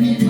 mi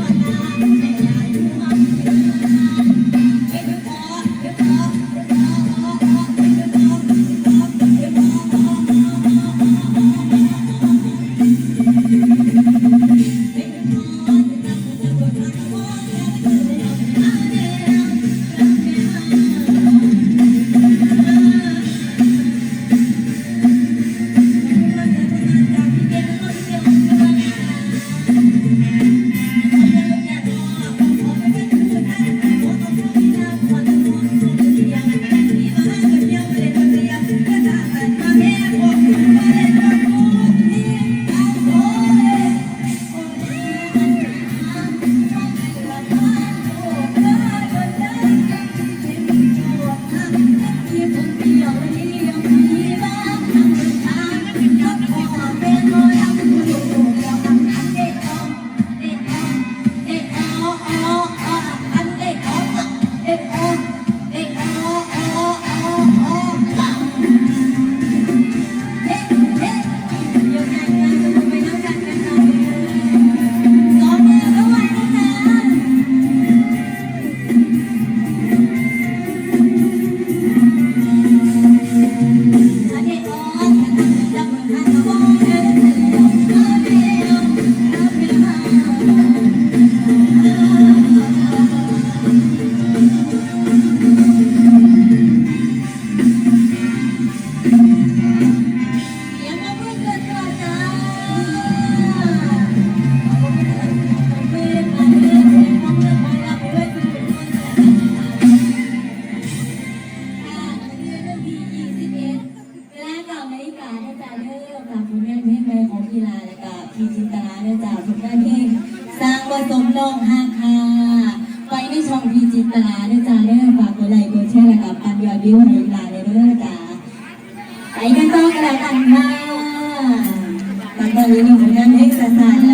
กันต่อกันแล้วกันค่ะตอนนี้หนูนั่งเล่สานแล้ว